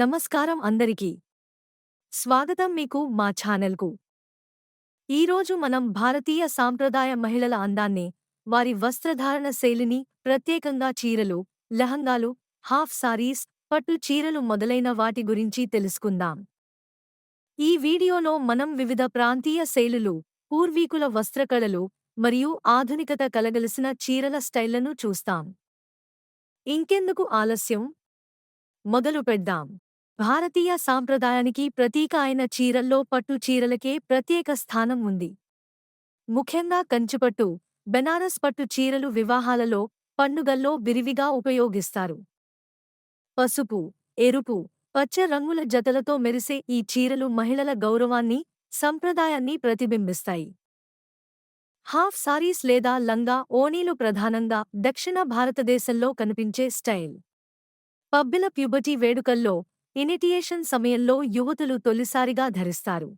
నమస్కారం అందరికీ. స్వాగతం మీకు మా ఛానల్కు. ఈరోజు మనం భారతీయ సాంప్రదాయ మహిళల అందాన్ని వారి వస్త్రధారణ శైలిని ప్రత్యేకంగా చీరలు లహంగాలు హాఫ్ సారీస్ పట్టు చీరలు మొదలైన వాటి గురించి తెలుసుకుందాం. ఈ వీడియోలో మనం వివిధ ప్రాంతీయ శైలులు పూర్వీకుల వస్త్రకళలు మరియు ఆధునికత కలగలిసిన చీరల స్టైళ్ళను చూస్తాం. ఇంకెందుకు ఆలస్యం? మొదలు పెడ్దాం భారతీయ సాంప్రదాయానికి ప్రతీక అయిన చీరల్లో పట్టు చీరలకే ప్రత్యేక స్థానం ఉంది. ముఖ్యంగా కంచిపట్టు బెనారస్ పట్టు చీరలు వివాహాలలో పండుగల్లో విరివిగా ఉపయోగిస్తారు. పసుపు ఎరుపు పచ్చ రంగుల జతలతో మెరిసే ఈ చీరలు మహిళల గౌరవాన్ని సంప్రదాయాన్ని ప్రతిబింబిస్తాయి. హాఫ్ సారీస్ లేదా లంగా ఓణీలు ప్రధానంగా దక్షిణ భారతదేశంలో కనిపించే స్టైల్. పబ్బిల ప్యూబర్టీ వేడుకల్లో ఇనిటియేషన్ సమయంలో యువతులు తొలిసారిగా ధరిస్తారు.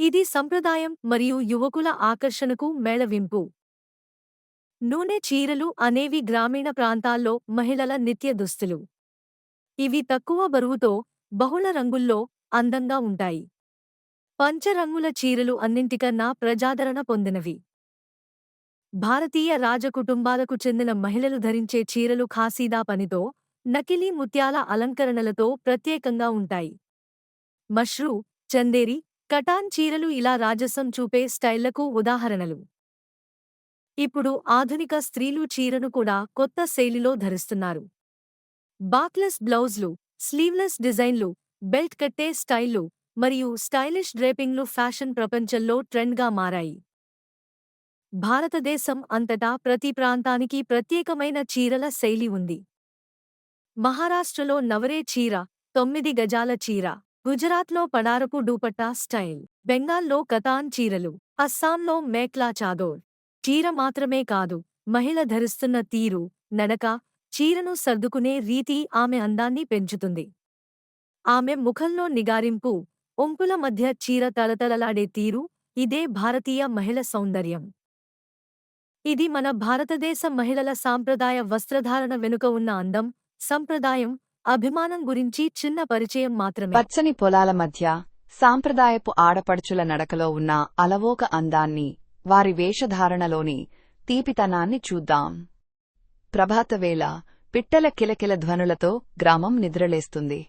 ఇది సంప్రదాయం మరియు యువకుల ఆకర్షణకు మేళవింపు. నూనె చీరలు అనేవి గ్రామీణ ప్రాంతాల్లో మహిళల నిత్య దుస్తులు. ఇవి తక్కువ బరువుతో బహుళ రంగుల్లో అందంగా ఉంటాయి. పంచరంగుల చీరలు అన్నింటికన్నా ప్రజాదరణ పొందినవి. భారతీయ రాజకుటుంబాలకు చెందిన మహిళలు ధరించే చీరలు ఖాసీదా పనితో నకిలీ ముత్యాల అలంకరణలతో ప్రత్యేకంగా ఉంటాయి. మష్రూ చందేరి కటాన్ చీరలు ఇలా రాజసం చూపే స్టైళ్ళకు ఉదాహరణలు. ఇప్పుడు ఆధునిక స్త్రీలు చీరను కూడా కొత్త శైలిలో ధరిస్తున్నారు. బాక్లెస్ బ్లౌజ్లు స్లీవ్లెస్ డిజైన్లు బెల్ట్ కట్టే స్టైళ్ళు మరియు స్టైలిష్ డ్రేపింగ్లు ఫ్యాషన్ ప్రపంచంలో ట్రెండ్గా మారాయి. భారతదేశం అంతటా ప్రతి ప్రాంతానికి ప్రత్యేకమైన చీరల శైలి ఉంది. మహారాష్ట్రలో నవరే చీర తొమ్మిది గజాల చీర గుజరాత్లో పడారపు డూపట్టా స్టైల్ బెంగాల్లో కతాన్ చీరలు అస్సాంలో మేక్లా చాదోర్. చీర మాత్రమే కాదు మహిళ ధరిస్తున్న తీరు నడక చీరను సర్దుకునే రీతి ఆమె అందాన్ని పెంచుతుంది. ఆమె ముఖంలో నిగారింపు ఒంపుల మధ్య చీర తలతలలాడే తీరు ఇదే భారతీయ మహిళ సౌందర్యం. ఇది మన భారతదేశ మహిళల సాంప్రదాయ వస్త్రధారణ వెనుక ఉన్న అందం సంప్రదాయం అభిమానం గురించి చిన్న పరిచయం మాత్రమే. పచ్చని పొలాల మధ్య సాంప్రదాయపు ఆడపడుచుల నడకలో ఉన్న అలవోక అందాన్ని వారి వేషధారణలోని తీపితనాన్ని చూద్దాం. ప్రభాతవేళ పిట్టల కిలకిల ధ్వనులతో గ్రామం నిద్రలేస్తుంది.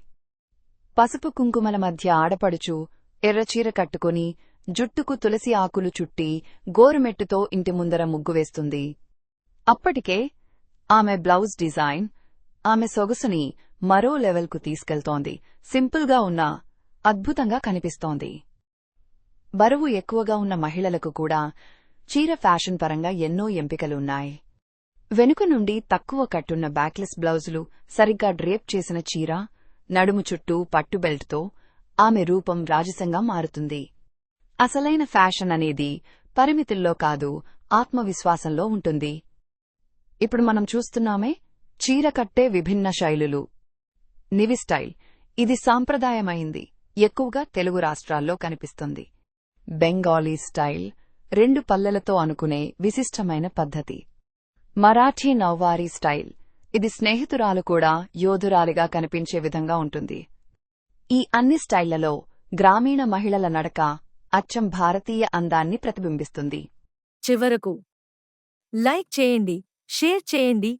పసుపు కుంకుమల మధ్య ఆడపడుచు ఎర్రచీర కట్టుకుని జుట్టుకు తులసి ఆకులు చుట్టి గోరుమెట్టుతో ఇంటి ముందర ముగ్గు వేస్తుంది. అప్పటికే ఆమె బ్లౌజ్ డిజైన్ ఆమె సొగసుని మరో లెవెల్కు తీసుకెళ్తోంది. సింపుల్గా ఉన్నా అద్భుతంగా కనిపిస్తోంది. బరువు ఎక్కువగా ఉన్న మహిళలకు కూడా చీర ఫ్యాషన్ పరంగా ఎన్నో ఎంపికలున్నాయి. వెనుక నుండి తక్కువ కట్టున్న బ్యాక్లెస్ బ్లౌజులు సరిగ్గా డ్రేప్ చేసిన చీర నడుము చుట్టూ పట్టుబెల్ట్తో ఆమె రూపం రాజసంగా మారుతుంది. అసలైన ఫ్యాషన్ అనేది పరిమితుల్లో కాదు ఆత్మవిశ్వాసంలో ఉంటుంది. ఇప్పుడు మనం చూస్తున్నామే చీర కట్టే విభిన్న శైలులు. నివి స్టైల్. ఇది సాంప్రదాయమైంది. ఎక్కువగా తెలుగు రాష్ట్రాల్లో కనిపిస్తుంది. బెంగాలీ స్టైల్. రెండు పల్లెలతో అనుకునే విశిష్టమైన పద్ధతి. మరాఠీ నౌవారీ స్టైల్. ఇది స్నేహితురాలు కూడా యోధురాలిగా కనిపించే విధంగా ఉంటుంది. ఈ అన్ని స్టైళ్ళలో గ్రామీణ మహిళల నడక అచ్చం భారతీయ అందాన్ని ప్రతిబింబిస్తుంది. చివరకు లైక్ చేయండి షేర్ చేయండి